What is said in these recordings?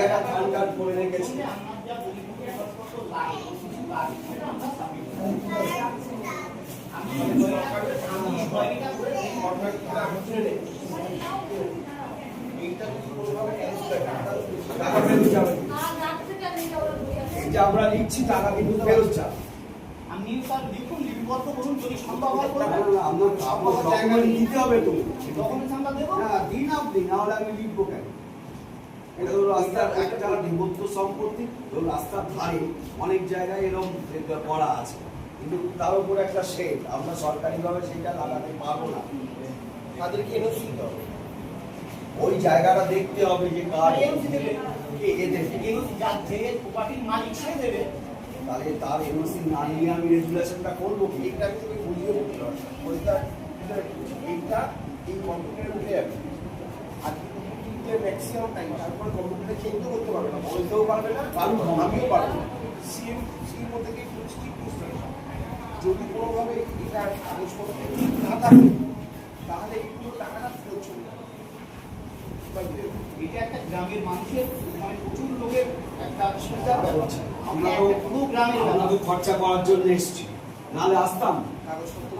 জায়গাটা ধান কাঠ করে রেখেছি। আমরা নিচ্ছি টাকা কিন্তু ফেরত যাবে আপনি স্যার লিখুন লিপিবদ্ধ করুন যদি সম্ভব হয় না, করবেন না, আমার আমার হবে তো। ডকুমেন্টস আমরা দেবো? না দিন আপনি না হলে আমি লিখব কেন? এটা হলো রাস্তার একটা বিভক্ত সম্পত্তি ধরুন রাস্তার ধারে অনেক জায়গায় এরকম করা আছে। কিন্তু তার উপর একটা শেড আমরা সরকারিভাবে সেটা লাগাতে পারব না। তাদেরকে এনওসি দিতে হবে? ওই জায়গাটা দেখতে হবে যে কার এনওসি দেবে। কে এদের এনওসি যার যে প্রপার্টির মালিক সে দেবে। তাহলে তার এনওসি না নিয়ে আমি রেগুলেশনটা করব কি? এটা আমি বুঝিয়ে বলতে পারব এইটা এই কম্পিউটারে উঠে যাবে। কিন্তু ম্যাক্সিমাম টাইম তারপরে কম্পিউটারে চেঞ্জ করতে পারবে না বলতেও পারবে না আমিও পারব না। সিএম মধ্যে কি যদি কোনোভাবে এটা কাগজপত্র ঠিক না থাকে তাহলে একটু টাকাটা ফেরত চলে যাবে। এটা একটা গ্রামের মানুষের মানে প্রচুর লোকের একটা সুবিধা আমরা পুরো গ্রামের খরচা করার জন্য এসেছি। নাহলে আসতাম।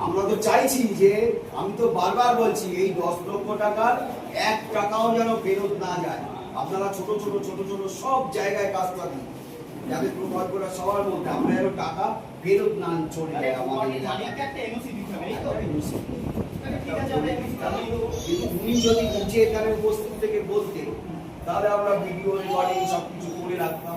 আমরা তো চাইছি যে আমি তো বারবার বলছি এই দশ লক্ষ টাকার এক টাকাও যেন ফেরত না যায়। আপনারা ছোট ছোট ছোট ছোট সব জায়গায় কাজটা দিন যাতে প্রকল্পটা সবার মধ্যে আমরা যেন টাকা ফেরত না চলে যায় আমাদের। কিন্তু উনি যদি নিচে এখানে উপস্থিত থেকে বলতেন তাহলে আমরা ভিডিও রেকর্ডিং সব কিছু করে রাখতাম।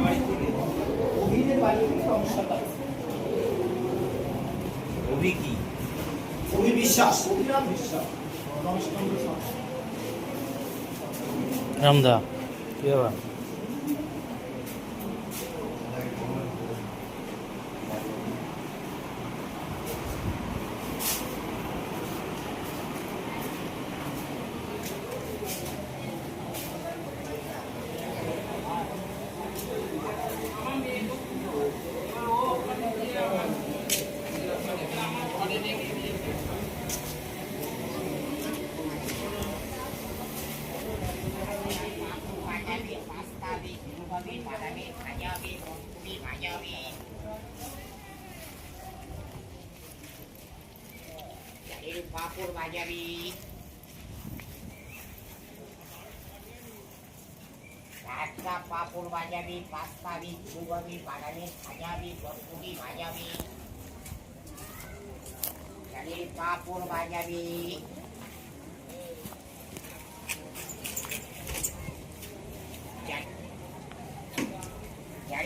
বাড়ি থেকে রবি কি? তুমি বিশ্বাস অভিরাম বিশ্বাস। রমেশচন্দ্র রামদা কি Vapor Mayavi. Pasta Vapor Mayavi, Pasta Vi, Sugavi, Banani, Mayavi, Vapuri Mayavi. Jadi Vapur Mayavi.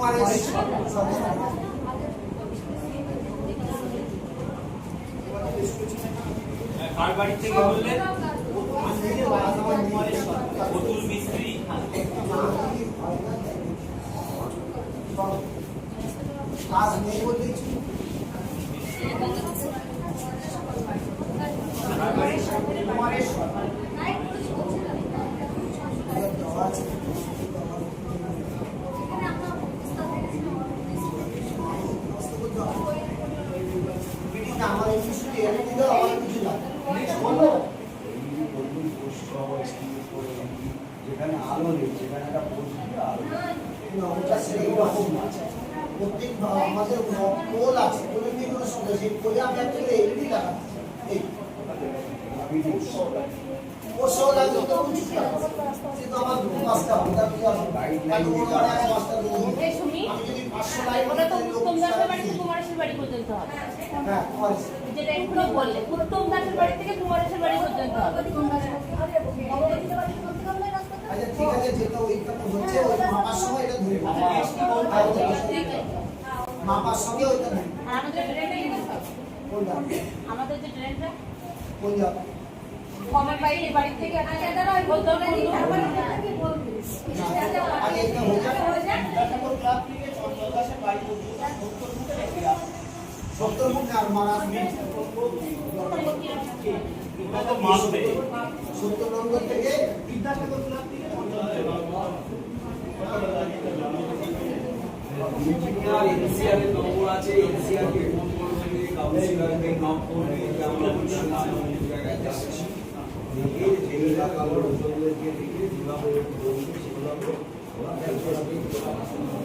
বড় থেকে কার বাড়ি থেকে বললেন মিস্ত্রির বাড়ি আমার কুমারের সরকার। অতুল মিস্ত্রি কাজ নেই বলেই কুমারের সরকার। আছে মিটিংটা আমার একটু শুধু এনে দিলে আমার কিছু না বলব যেখানে আলো নেই সেখানে একটা পোস্ট দিয়ে আলো নেই। না, ওটা সেই রকম আছে প্রত্যেক বা- আমাদের পোল আছে পোলের নিয়ে কোনো সমস্যা সেই পোলে আমি একটা এলইডি এই। ও লাগবে তো আমার পাঁচটা আমি যদি পাঁচশো হ্যাঁ যেটা একটু বললে উত্তম দাসের বাড়ি থেকে কুমারেশের বাড়ি পর্যন্ত আচ্ছা ঠিক আছে যেটা ওইটা হচ্ছে ওই সময় এটা ধরে। মাপার সঙ্গে ওইটা। আর আমাদের ট্রেনটা কি করতে আমাদের যে ট্রেনটা কোন কমের বাড়ি থেকে আগে এটা হয়ে যাবে বিদ্যাসাগর ক্লাব থেকে বাড়ি পর্যন্ত আর মারা তো নম্বর থেকে বিদ্যাসাগর ক্লাব থেকে চন্দ্রদাসের এনসিআর নম্বর আছে এনসিআর কে? ফোন করবে করবে দেখে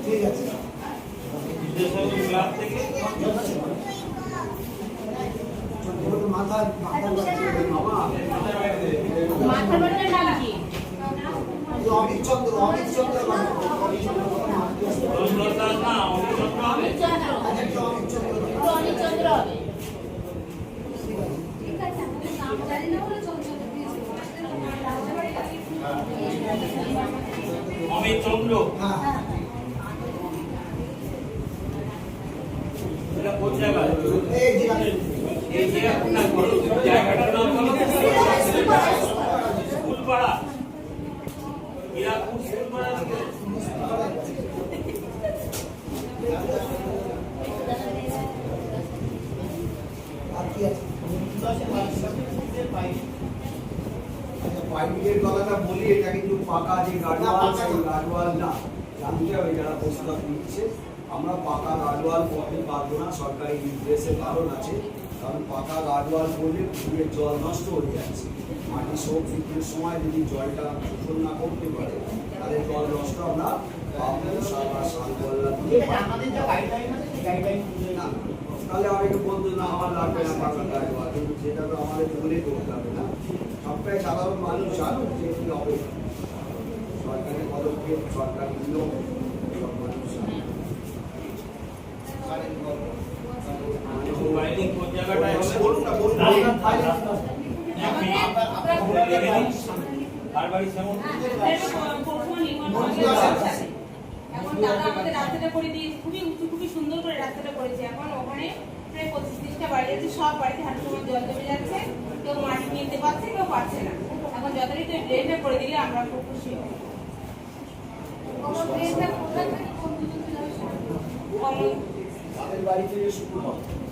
ঠিক আছে মাথা মাথা কি অমিত চন্দ্র অমিত চন্দ্র চন্দ্র দাস না অমিত চন্দ্র হবে চন্দ্র আচ্ছা কি অমিত চন্দ্র অনিল চন্দ্র হবে অমিত চন্দ্র হ্যাঁ এটা কোন জায়গায় এই যে এই জায়গাটার নাম বলো জায়গাটার নাম বলো। স্কুলপাড়া। স্কুলপাড়া থেকে আর কি আছে চন্দ্রদাসের বাড়ির সাথে ফুটের বাইরে পাইপের কথাটা বলি এটা কিন্তু পাকা যে সেই গার্ডওয়াল না। জানতে হবে যারা প্রস্তাব নিচ্ছে আমরা পাকা গার্ডওয়াল করতে পারব না সরকারি নির্দেশের কারণ আছে কারণ পাকা গার্ডওয়াল করলে পুকুরের জল নষ্ট হয়ে যাচ্ছে। মাটি বিক্রির সময় যদি জলটা শোষণ না করতে পারে তাহলে জল নষ্ট আমরা সেই গাইডলাইন না বলতো না আমার লাগবে না পাকা কিন্তু সেটা তো আমাদের দূরে করতে হবে না। সবটাই সাধারণ মানুষ জানুক যে কি হবে সরকারি পদক্ষেপ, সরকারি সব রাস্তাটা করে দিয়ে খুবই খুবই সুন্দর করে রাস্তাটা করেছে এখন ওখানে প্রায় সব বাড়িতে হাঁটু জল জমে যাচ্ছে। কেউ মাটি নিতে পারছে, কেউ পারছে না। এখন যথারীতি ড্রেনটা করে দিলে আমরা খুব খুশি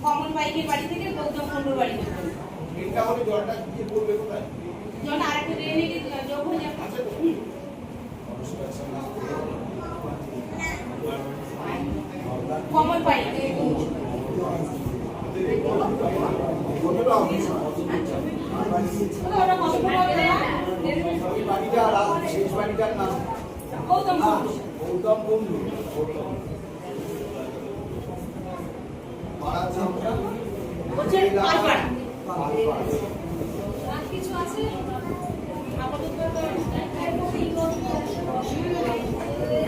কমন বাইকের বাড়ি থেকে বাড়ি কমন বাইক ওটা কত হবে না ওই বাড়িটা আর শেষ বাড়িটার নাম গৌতম গৌতম বন্ধু পাড়ার নামটা হচ্ছে কিছু আছে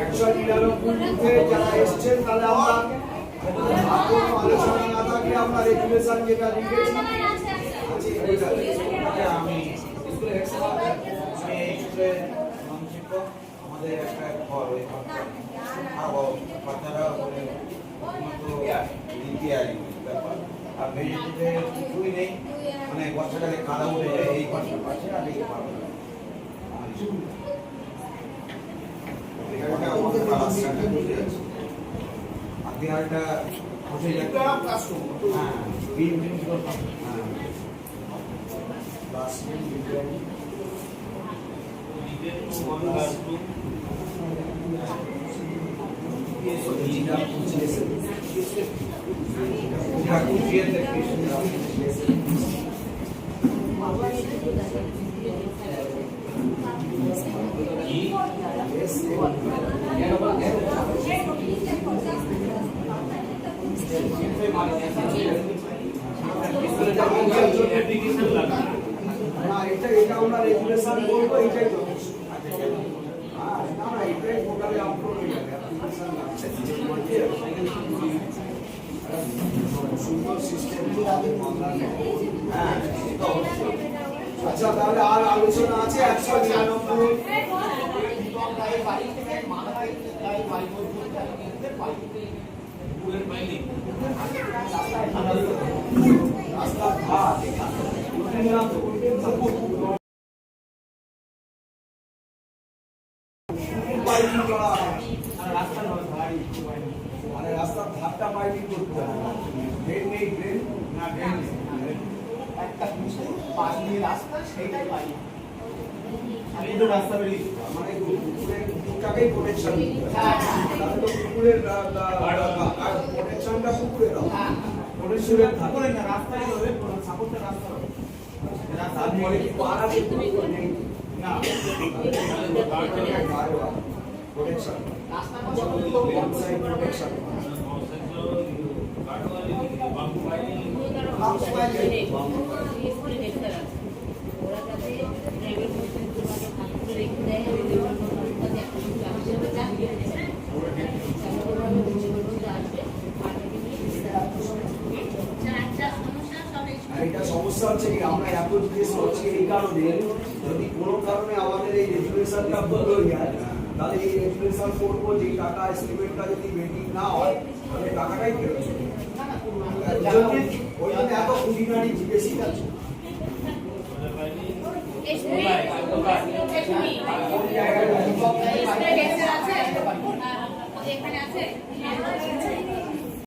একশো নিরানব্বই বুথে যারা এসছেন তাহলে আমরা আলোচনা না থাকলে আমরা রেগুলেশন যেটা লিখেছি আমি আমি আমাদের একটা ঘর ওই ঘরটা বাচ্চারা ওখানে ব্যাপার। আর ভেজিটেবলে কিছুই নেই মানে বর্ষাকালে কাদা উঠে যায়, এই ঘরটা পাচ্ছে আর এই বিজ্ঞানী ঠাকুর জিয়াতে কৃষ্ণ অ্যাপ্লিকেশন লাগবে না এটা এটা আমরা রেগুলেশন করব এটাই তো আচ্ছা তাহলে আর আলোচনা আছে একশো নিরানব্বই। গায়ে বাড়ি উঠে না তো পাইলিং করা মানে রাস্তার ধারটা পাইলিং করতে হবে ড্রেন নেই ড্রেন না ড্রেন নেই একটা কিছু পাশ দিয়ে রাস্তা সেইটাই তো রাস্তা প্রোটেকশন তাহলে তো কুকুরের প্রোটেকশনটা কুকুরের প্রোটেকশনের যদি কোনো কারণে আমাদের এই রেজুলেশনটা ভুল হয়ে যায় তাহলে এই রেজুলেশন করবো যে টাকা এস্টিমেটটা যদি মেটিং না হয় তাহলে টাকাটাই ফেরত ওই জন্য এত খুঁটিনারি বেশি যাচ্ছে এখানে আছে